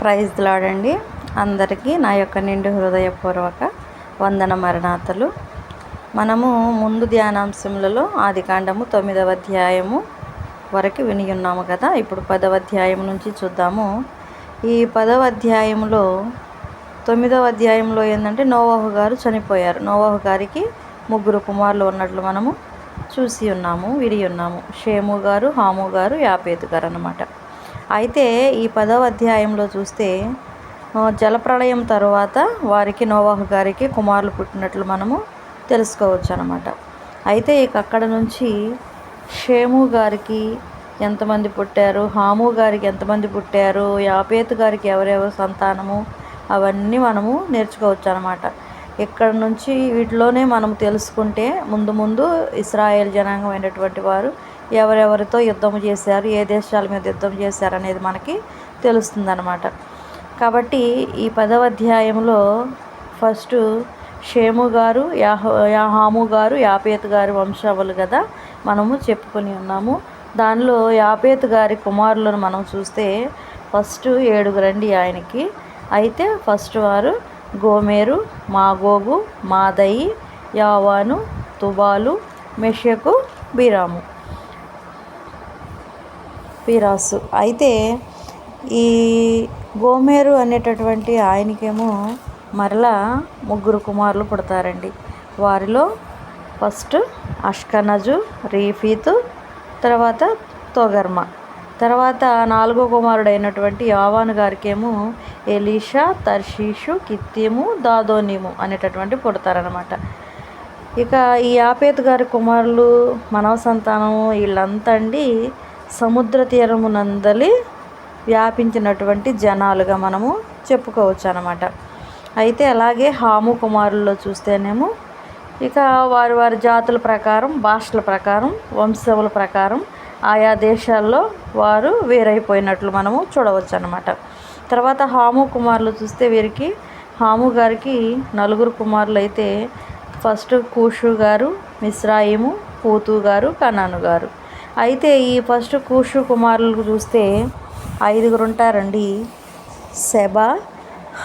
ప్రైజ్లాడండి. అందరికీ నా యొక్క నిండు హృదయపూర్వక వందన మరణాతలు. మనము ముందు ధ్యానాంశములలో ఆదికాండము తొమ్మిదవ అధ్యాయము వరకు విని ఉన్నాము కదా. ఇప్పుడు పదవ అధ్యాయం నుంచి చూద్దాము. ఈ పదవ అధ్యాయంలో తొమ్మిదవ అధ్యాయంలో ఏంటంటే నోవాహు గారు చనిపోయారు. నోవాహు గారికి ముగ్గురు కుమారులు ఉన్నట్లు మనము చూసి ఉన్నాము విరి ఉన్నాము. షేము గారు హాము గారు యాపేతు గారు అన్నమాట. అయితే ఈ పదవ అధ్యాయంలో చూస్తే జలప్రళయం తర్వాత వారికి నోవాహు గారికి కుమారులు పుట్టినట్లు మనము తెలుసుకోవచ్చు అనమాట అయితే ఇక అక్కడ నుంచి షేము గారికి ఎంతమంది పుట్టారు హాము గారికి ఎంతమంది పుట్టారు యాపేతు గారికి ఎవరెవరు సంతానము అవన్నీ మనము నేర్చుకోవచ్చు అనమాట ఇక్కడ నుంచి వీటిలోనే మనం తెలుసుకుంటే ముందు ముందు ఇస్రాయేల్ జనాంగం అయినటువంటి వారు ఎవరెవరితో యుద్ధం చేశారు ఏ దేశాల మీద యుద్ధం చేశారు అనేది మనకి తెలుస్తుందన్నమాట. కాబట్టి ఈ పదవ అధ్యాయంలో ఫస్ట్ షేము గారు యాహ యాహాము గారు యాపేత్ గారి వంశావళి కదా మనము చెప్పుకొని ఉన్నాము. దానిలో యాపేత్ గారి కుమారులను మనం చూస్తే ఫస్ట్ ఏడుగురండి ఆయనకి. అయితే ఫస్ట్ వారు గోమేరు మాగోగు మాదయి యావాను తుబాలు మెషకు బీరాము. పీరాసు అయితే ఈ గోమేరు అనేటటువంటి ఆయనకేమో మరలా ముగ్గురు కుమారులు పుడతారండి. వారిలో ఫస్ట్ అష్కనజు రీఫీతు తర్వాత తొగర్మ. తర్వాత నాలుగో కుమారుడైనటువంటి యావాను గారికేమో ఎలీషా తర్షీషు కిత్తిము దాదోనిము అనేటటువంటి పుడతారనమాట ఇక ఈ ఆపేత్ గారి కుమారులు మనవ సంతానము వీళ్ళంతా అండి సముద్ర తీరమునందలి వ్యాపించినటువంటి జనాలుగా మనము చెప్పుకోవచ్చు అనమాట అయితే అలాగే హాము కుమారుల్లో చూస్తేనేమో ఇక వారి వారి జాతుల ప్రకారం భాషల ప్రకారం వంశముల ప్రకారం ఆయా దేశాల్లో వారు వేరైపోయినట్లు మనము చూడవచ్చు అనమాట తర్వాత హాము కుమారులు చూస్తే వీరికి హాము గారికి నలుగురు కుమారులు అయితే ఫస్ట్ కూషు గారు మిశ్రాయిము పూతు గారు కనాను గారు. అయితే ఈ ఫస్ట్ కూషు కుమారులు చూస్తే ఐదుగురు ఉంటారండి సెబ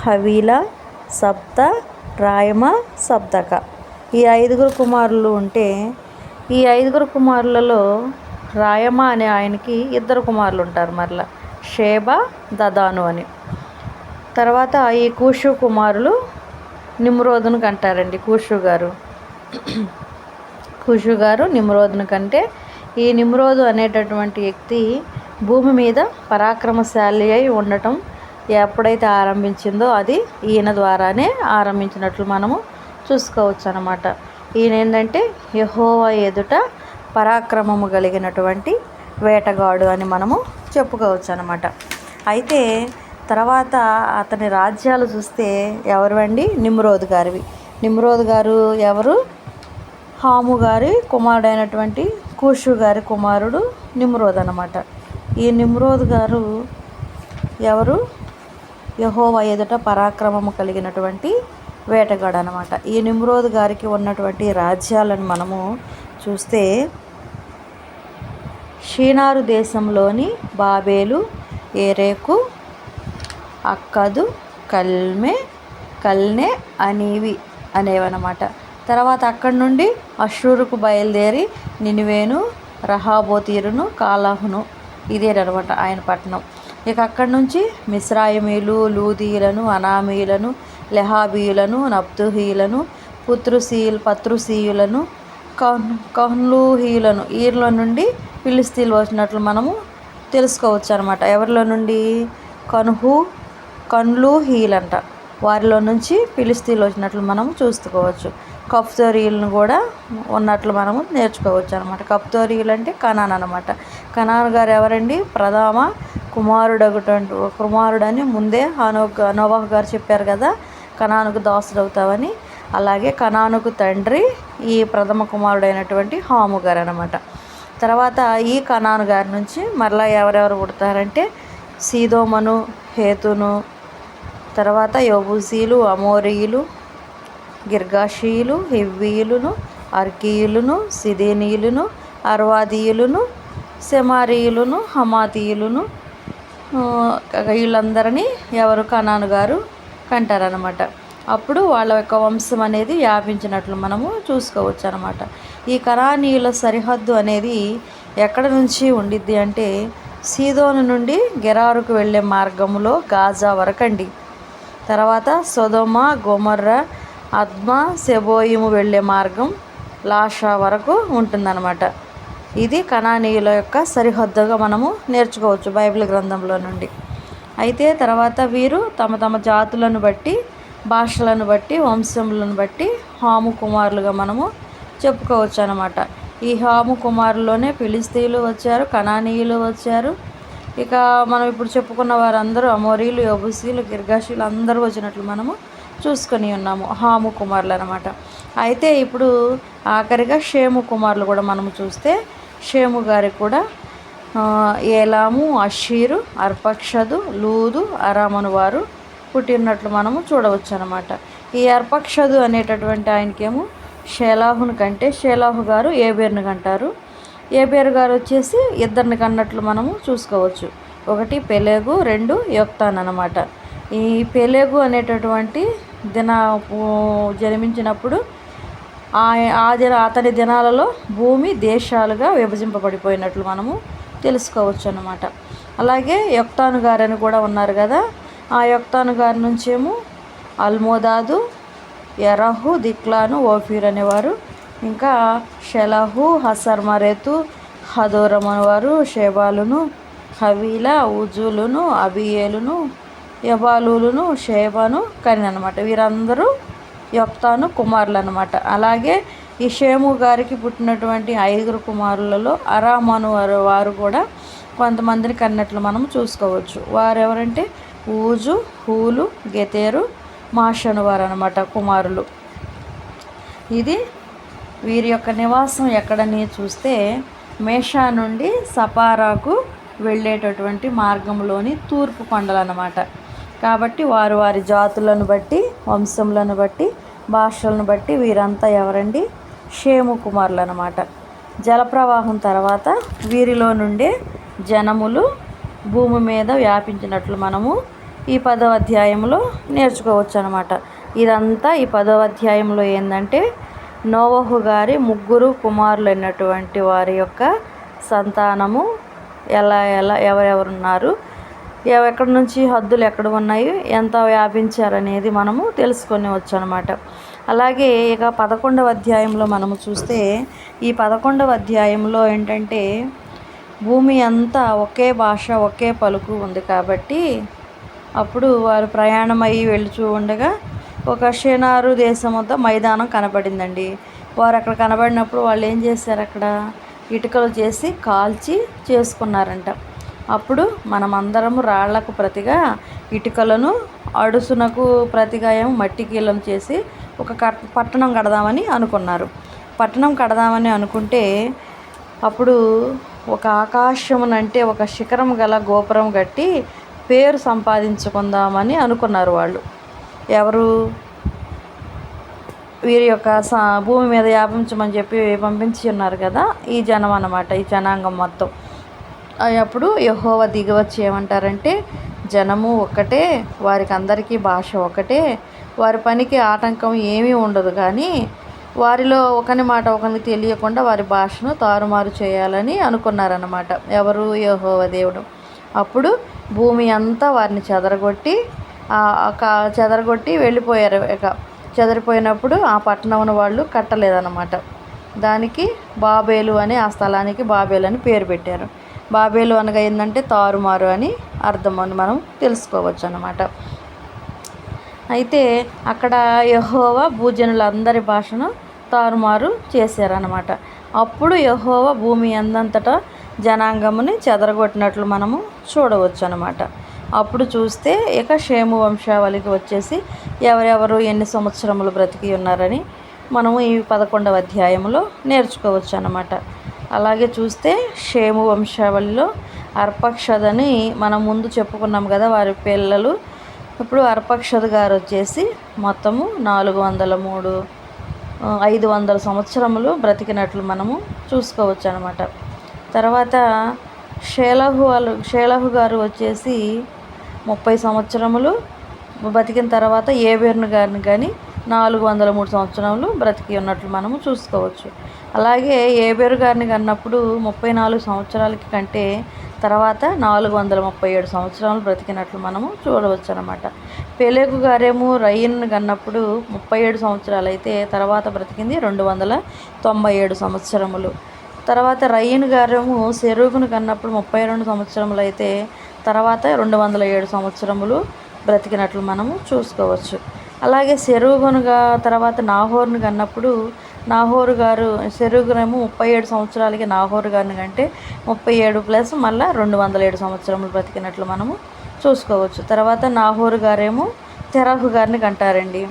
హవీల సప్త రాయమ సప్తక. ఈ ఐదుగురు కుమారులు ఉంటే ఈ ఐదుగురు కుమారులలో రాయమ అనే ఆయనకి ఇద్దరు కుమారులు ఉంటారు మరలా. షేబ దదాను అని. తర్వాత ఈ కూషు కుమారులు నిమ్రోదును కంటారండి కూషు గారు. కూషు గారు నిమ్రోదును కంటే ఈ నిమ్రోదు అనేటటువంటి వ్యక్తి భూమి మీద పరాక్రమశాలి అయి ఉండటం ఎప్పుడైతే ఆరంభించిందో అది ఈయన ద్వారానే ఆరంభించినట్లు మనము చూసుకోవచ్చు అనమాట ఈయన ఏంటంటే యహోవా ఎదుట పరాక్రమము కలిగినటువంటి వేటగాడు అని మనము చెప్పుకోవచ్చు అనమాట అయితే తర్వాత అతని రాజ్యాలు చూస్తే ఎవరు అండి? నిమ్రోద్ గారివి. నిమ్రోద్ గారు ఎవరు? హాము గారి కుమారుడైనటువంటి కూషు గారి కుమారుడు నిమ్రోద్ అనమాట ఈ నిమ్రోద్ గారు ఎవరు? యహోవ ఎదుట పరాక్రమము కలిగినటువంటి వేటగాడు అనమాట ఈ నిమ్రోద్ గారికి ఉన్నటువంటి రాజ్యాలను మనము చూస్తే షీనారు దేశంలోని బాబేలు ఏరేకు అక్కదు కల్మె కల్నే అనేవి అనేవన్నమాట. తర్వాత అక్కడి నుండి అశ్రూరుకు బయలుదేరి నినివేను రహాబోతీరును కాలాహును ఇదేనమాట ఆయన పట్టణం. ఇక అక్కడి నుంచి మిశ్రాయమీలు లూదీయులను అనామీయులను లెహాబీయులను నప్తుహీయులను పుత్రుసీయులు పత్రుసీయులను కహ్ కహ్లూహీలను ఈర్లో నుండి పిలిస్తీలు వచ్చినట్లు మనము తెలుసుకోవచ్చు అనమాట ఎవరిలో నుండి? కన్హు కన్లు హీలంట. వారిలో నుంచి పిలిస్తీలు వచ్చినట్లు మనం చూసుకోవచ్చు. కప్తోరీలను కూడా ఉన్నట్లు మనము నేర్చుకోవచ్చు అనమాట కప్తోరీలు అంటే కనాన్ అనమాట కనాన్ గారు ఎవరండి? ప్రథమ కుమారుడగుటువంటి కుమారుడని ముందే హనో నోవాహ్ గారు చెప్పారు కదా కనానుకు దాసుడు అవుతావని అలాగే కనానుకు తండ్రి ఈ ప్రథమ కుమారుడైనటువంటి హాము గారు అనమాట తర్వాత ఈ కనాను గారి నుంచి మరలా ఎవరెవరు పుడతారంటే సీదోమను హేతును తర్వాత యోబుసీలు అమోరీయులు గిర్గాషీయులు హివ్వీయులను అర్కీయులను సిదేనీయులను అర్వాదీయులను సెమారీయులను హమాతీయులను వీళ్ళందరినీ ఎవరు కనాను గారు కంటారనమాట అప్పుడు వాళ్ళ యొక్క వంశం అనేది వ్యాపించినట్లు మనము చూసుకోవచ్చు అనమాట ఈ కరానీయుల సరిహద్దు అనేది ఎక్కడ నుంచి ఉండిద్ది అంటే సీదోను నుండి గెరారుకు వెళ్ళే మార్గంలో గాజా వరకండి. తర్వాత సొదొమ గోమర్ర అద్మ సెబోయిము వెళ్ళే మార్గం లాషా వరకు ఉంటుందన్నమాట. ఇది కణానీయుల యొక్క సరిహద్దుగా మనము నేర్చుకోవచ్చు బైబిల్ గ్రంథంలో నుండి. అయితే తర్వాత వీరు తమ తమ జాతులను బట్టి భాషలను బట్టి వంశములను బట్టి హాము కుమారులుగా మనము చెప్పుకోవచ్చు అనమాట ఈ హాము కుమారులోనే ఫిలిస్తీన్లు వచ్చారు కణానీయులు వచ్చారు. ఇక మనం ఇప్పుడు చెప్పుకున్న వారందరూ అమోరీలు యబుసీలు గిర్గాషీలు అందరూ వచ్చినట్లు మనము చూసుకొని ఉన్నాము హాము కుమారులు అనమాట అయితే ఇప్పుడు ఆఖరిగా షేము కుమారులు కూడా మనము చూస్తే షేము గారికి కూడా ఏలాము అషీరు అర్పక్షదు లూదు అరామను వారు పుట్టినట్లు మనము చూడవచ్చు అనమాట ఈ అర్పక్షదు అనేటటువంటి ఆయనకేమో షేలాహుని కంటే షేలాహు గారు ఏబేర్ని కంటారు. ఏబేరు గారు వచ్చేసి ఇద్దరిని కన్నట్లు మనము చూసుకోవచ్చు. ఒకటి పెలేగు రెండు యొక్తాన్ అనమాట. ఈ పెలేగు అనేటటువంటి దిన జన్మించినప్పుడు ఆ ఆ దిన అతని దినాలలో భూమి దేశాలుగా విభజింపబడిపోయినట్లు మనము తెలుసుకోవచ్చు అనమాట అలాగే యొక్తాను గారని కూడా ఉన్నారు కదా ఆ యొక్తాను గారి నుంచేమో అల్మోదాదు ఎరహు దిక్లాను ఓఫీర్ అనేవారు. ఇంకా షెలహు హసర్మరేతు హదోరం అనేవారు షేబాలును హవీల ఉజులును అబియేలును యబాలులను షేబను కని అనమాట వీరందరూ యొక్తాను కుమారులు అనమాట అలాగే ఈ షేము గారికి పుట్టినటువంటి ఐదుగురు కుమారులలో అరామను వారు వారు కూడా కొంతమందిని కన్నట్లు మనం చూసుకోవచ్చు. వారెవరంటే ఊజు హూలు గెతేరు మాషను వారు అనమాట కుమారులు. ఇది వీరి యొక్క నివాసం ఎక్కడని చూస్తే మేషా నుండి సపారాకు వెళ్ళేటటువంటి మార్గంలోని తూర్పు కొండలు అనమాట కాబట్టి వారు వారి జాతులను బట్టి వంశములను బట్టి భాషలను బట్టి వీరంతా ఎవరండి? షేము కుమారులు అనమాట జలప్రవాహం తర్వాత వీరిలో నుండే జనములు భూమి మీద వ్యాపించినట్లు మనము ఈ పదవ అధ్యాయంలో నేర్చుకోవచ్చు అనమాట ఇదంతా ఈ పదవ అధ్యాయంలో ఏంటంటే నోవహు గారి ముగ్గురు కుమారులు అయినటువంటి వారి యొక్క సంతానము. ఎలా ఎలా ఎవరెవరున్నారు? ఉన్నారు ఎక్కడి నుంచి హద్దులు ఎక్కడ ఉన్నాయి? ఎంత వ్యాపించారనేది మనము తెలుసుకొని వచ్చనమాట అలాగే ఇక పదకొండవ అధ్యాయంలో మనము చూస్తే ఈ పదకొండవ అధ్యాయంలో ఏంటంటే భూమి అంతా ఒకే భాష ఒకే పలుకు ఉంది కాబట్టి అప్పుడు వారు ప్రయాణం అయ్యి వెళుచూ ఉండగా ఒక షేనారు దేశం మైదానం కనబడిందండి. వారు అక్కడ కనబడినప్పుడు వాళ్ళు ఏం చేశారు అక్కడ? ఇటుకలు చేసి కాల్చి చేసుకున్నారంట. అప్పుడు మనమందరము రాళ్ళకు ప్రతిగా ఇటుకలను అడుసునకు ప్రతిగా ఏమో మట్టి కీలం చేసి ఒక కట్ పట్టణం కడదామని అనుకున్నారు. పట్టణం కడదామని అనుకుంటే అప్పుడు ఒక ఆకాశమునంటే ఒక శిఖరం గల గోపురం కట్టి పేరు సంపాదించుకుందామని అనుకున్నారు వాళ్ళు. ఎవరు? వీరి యొక్క భూమి మీద వ్యాపించమని చెప్పి పంపించి ఉన్నారు కదా ఈ జనం అన్నమాట ఈ జనాంగం మొత్తం. అప్పుడు యహోవ దిగివచ్చి ఏమంటారంటే జనము ఒక్కటే వారికి అందరికీ భాష ఒకటే వారి పనికి ఆటంకం ఏమీ ఉండదు కానీ వారిలో ఒకని మాట ఒకరికి తెలియకుండా వారి భాషను తారుమారు చేయాలని అనుకున్నారన్నమాట. ఎవరు? యహోవ దేవుడు. అప్పుడు భూమి అంతా వారిని చెదరగొట్టి చెదరగొట్టి వెళ్ళిపోయారు ఇక. చెదరిపోయినప్పుడు ఆ పట్టణం వాళ్ళు కట్టలేదన్నమాట. దానికి బాబేలు అని ఆ స్థలానికి బాబేలు అని పేరు పెట్టారు. బాబేలు అనగా ఏంటంటే తారుమారు అని అర్థం అని మనం తెలుసుకోవచ్చు అన్నమాట అయితే అక్కడ యహోవా భూజనులందరి భాషను తారుమారు చేశారనమాట అప్పుడు యహోవా భూమి అందంతటా జనాంగముని చెదరగొట్టినట్లు మనము చూడవచ్చు అనమాట అప్పుడు చూస్తే ఇక షేము వంశావళికి వచ్చేసి ఎవరెవరు ఎన్ని సంవత్సరములు బ్రతికి ఉన్నారని మనము ఈ పదకొండవ అధ్యాయంలో నేర్చుకోవచ్చు అనమాట అలాగే చూస్తే షేము వంశావళిలో అర్పక్షదని మనం ముందు చెప్పుకున్నాం కదా వారి పిల్లలు ఇప్పుడు అర్పక్షద్ గారు వచ్చేసి మొత్తము నాలుగు వందల మూడు ఐదు వందల సంవత్సరములు బ్రతికినట్లు మనము చూసుకోవచ్చు అనమాట తర్వాత షేలహు వాళ్ళు షేలహు గారు వచ్చేసి ముప్పై సంవత్సరములు బతికిన తర్వాత ఏబేరును గారిని కానీ నాలుగు వందల మూడు సంవత్సరములు బ్రతికి ఉన్నట్లు మనము చూసుకోవచ్చు. అలాగే ఏబేరు గారిని కన్నప్పుడు ముప్పై నాలుగు సంవత్సరాలకి కంటే తర్వాత నాలుగు వందల ముప్పై ఏడు సంవత్సరాలు బ్రతికినట్లు మనము చూడవచ్చు అనమాట పెలేగు గారేమో రయ్యను కన్నప్పుడు ముప్పై ఏడు సంవత్సరాలు అయితే తర్వాత బ్రతికింది రెండు వందల తొంభై ఏడు సంవత్సరములు. తర్వాత రయ్యను గారేమో సెరుగును కన్నప్పుడు ముప్పై రెండు సంవత్సరములు అయితే తర్వాత రెండు వందల ఏడు సంవత్సరములు బ్రతికినట్లు మనము చూసుకోవచ్చు. అలాగే సెరుగునుగా తర్వాత నాహోర్ను కన్నప్పుడు నాహోరు గారు సెరుగునేమో ముప్పై ఏడు సంవత్సరాలకి నాహోరు గారిని కంటే ముప్పై ఏడు ప్లస్ మళ్ళీ రెండు వందల ఏడు సంవత్సరములు బ్రతికినట్లు మనము చూసుకోవచ్చు. తర్వాత నాహోరు గారేమో తెరహు గారిని కంటారండి.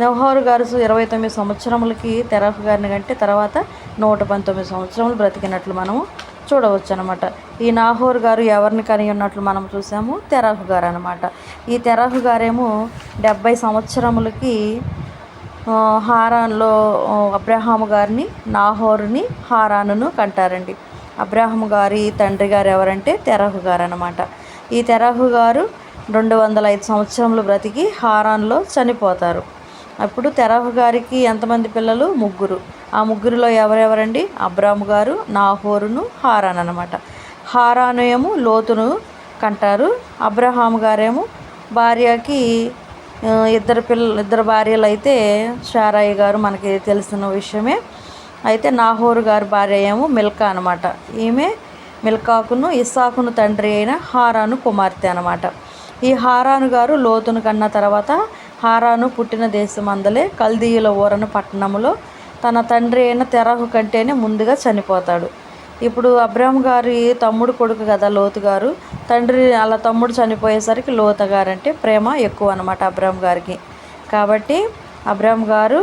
నవహోరు గారు ఇరవై తొమ్మిది సంవత్సరములకి తెరహు గారిని కంటే తర్వాత నూట పంతొమ్మిది సంవత్సరములు బ్రతికినట్లు మనము చూడవచ్చు అనమాట ఈ నాహోర్ గారు ఎవరిని కని ఉన్నట్లు మనం చూసాము? తెరహు గారు అనమాట ఈ తెరహు గారేమో డెబ్భై సంవత్సరములకి హారాన్లో అబ్రహాము గారిని నాహోరుని హారానును కంటారండి. అబ్రహాము గారి తండ్రి గారు ఎవరంటే తెరహు గారు అనమాట ఈ తెరహు గారు రెండు వందల ఐదు సంవత్సరములు బ్రతికి హారాన్లో చనిపోతారు. అప్పుడు తెరహు గారికి ఎంతమంది పిల్లలు? ముగ్గురు. ఆ ముగ్గురిలో ఎవరెవరండి? అబ్రాము గారు నాహోరును హారాన్ అనమాట హారాను ఏమో లోతును కంటారు. అబ్రహాము గారేమో భార్యకి ఇద్దరు పిల్ల ఇద్దరు భార్యలు అయితే షారాయి గారు మనకి తెలిసిన విషయమే. అయితే నాహోరు గారి భార్య ఏమో మిల్కా అనమాట ఈమె మిల్కాకును ఇస్సాకును తండ్రి అయిన హారాను కుమార్తె అనమాట ఈ హారాను గారు లోతును కన్న తర్వాత హారాను పుట్టిన దేశం అందలే కల్దీయుల ఊరను పట్టణంలో తన తండ్రి అయిన తెరహు కంటేనే ముందుగా చనిపోతాడు. ఇప్పుడు అబ్రహం గారి తమ్ముడు కొడుకు కదా లోతు గారు. తండ్రి అలా తమ్ముడు చనిపోయేసరికి లోత గారు అంటే ప్రేమ ఎక్కువ అనమాట అబ్రహం గారికి. కాబట్టి అబ్రహం గారు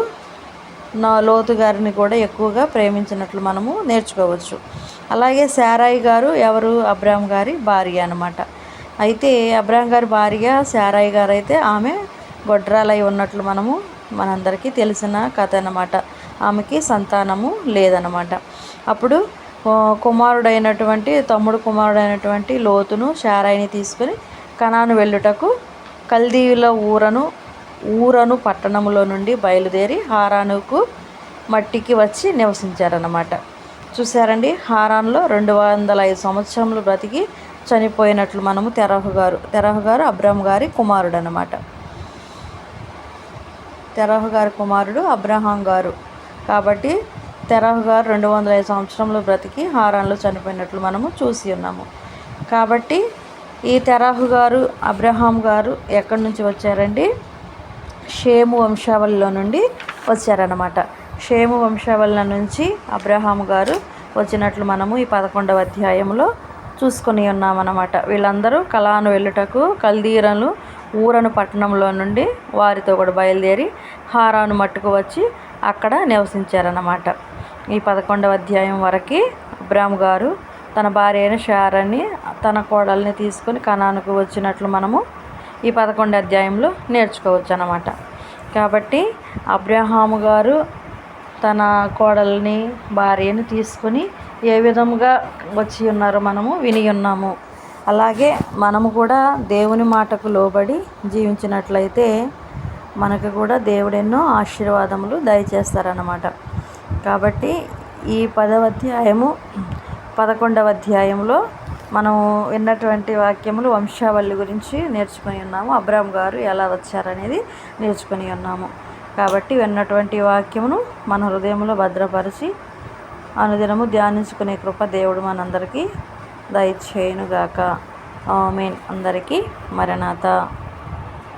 నా లోతు గారిని కూడా ఎక్కువగా ప్రేమించినట్లు మనము నేర్చుకోవచ్చు. అలాగే శారాయి గారు ఎవరు? అబ్రహం గారి భార్య అనమాట అయితే అబ్రహం గారి భార్య శారాయి గారు అయితే ఆమె గొడ్రాలై ఉన్నట్లు మనము మనందరికీ తెలిసిన కథ అనమాట ఆమెకి సంతానము లేదనమాట అప్పుడు కుమారుడైనటువంటి తమ్ముడు కుమారుడైనటువంటి లోతును శారాయిని తీసుకొని కణాను వెళ్ళుటకు కల్దీయుల ఊరను ఊరను పట్టణంలో నుండి బయలుదేరి హారానుకు మట్టికి వచ్చి నివసించారన్నమాట. చూసారండి హారాన్లో రెండు వందల ఐదు సంవత్సరములు బ్రతికి చనిపోయినట్లు మనము తెరహు గారు తెరహు గారు అబ్రహం గారి కుమారుడు అనమాట తెరహు గారి కుమారుడు అబ్రహాం గారు. కాబట్టి తెరహు గారు రెండు వందల ఐదు సంవత్సరంలో బ్రతికి హారాన్లో చనిపోయినట్లు మనము చూసి ఉన్నాము. కాబట్టి ఈ తెరాహు గారు అబ్రహాం గారు ఎక్కడి నుంచి వచ్చారండి? షేము వంశావళిలో నుండి వచ్చారనమాట షేము వంశావళిల నుంచి అబ్రహాం గారు వచ్చినట్లు మనము ఈ పదకొండవ అధ్యాయంలో చూసుకొని ఉన్నామన్నమాట. వీళ్ళందరూ కళాను వెళ్ళుటకు కల్దీరను ఊరను పట్టణంలో నుండి వారితో కూడా బయలుదేరి హారాను మట్టుకు వచ్చి అక్కడ నివసించారన్నమాట. ఈ పదకొండవ అధ్యాయం వరకు అబ్రామ్ గారు తన భార్య అయిన షారాన్ని తన కోడల్ని తీసుకొని కణానికి వచ్చినట్లు మనము ఈ పదకొండు అధ్యాయంలో నేర్చుకోవచ్చు అన్నమాట కాబట్టి అబ్రహాము గారు తన కోడల్ని భార్యని తీసుకొని ఏ విధముగా వచ్చి ఉన్నారో మనము విని ఉన్నాము. అలాగే మనము కూడా దేవుని మాటకు లోబడి జీవించినట్లయితే మనకు కూడా దేవుడు ఎన్నో ఆశీర్వాదములు దయచేస్తారన్నమాట. కాబట్టి ఈ పదవ అధ్యాయము పదకొండవ అధ్యాయంలో మనం విన్నటువంటి వాక్యములు వంశావళి గురించి నేర్చుకుని ఉన్నాము. అబ్రామ్ గారు ఎలా వచ్చారనేది నేర్చుకొని ఉన్నాము. కాబట్టి విన్నటువంటి వాక్యమును మన హృదయంలో భద్రపరిచి అనుదినము ధ్యానించుకునే కృప దేవుడు మనందరికీ దయచేయునుగాక. ఆమెన్. అందరికీ మరణాత.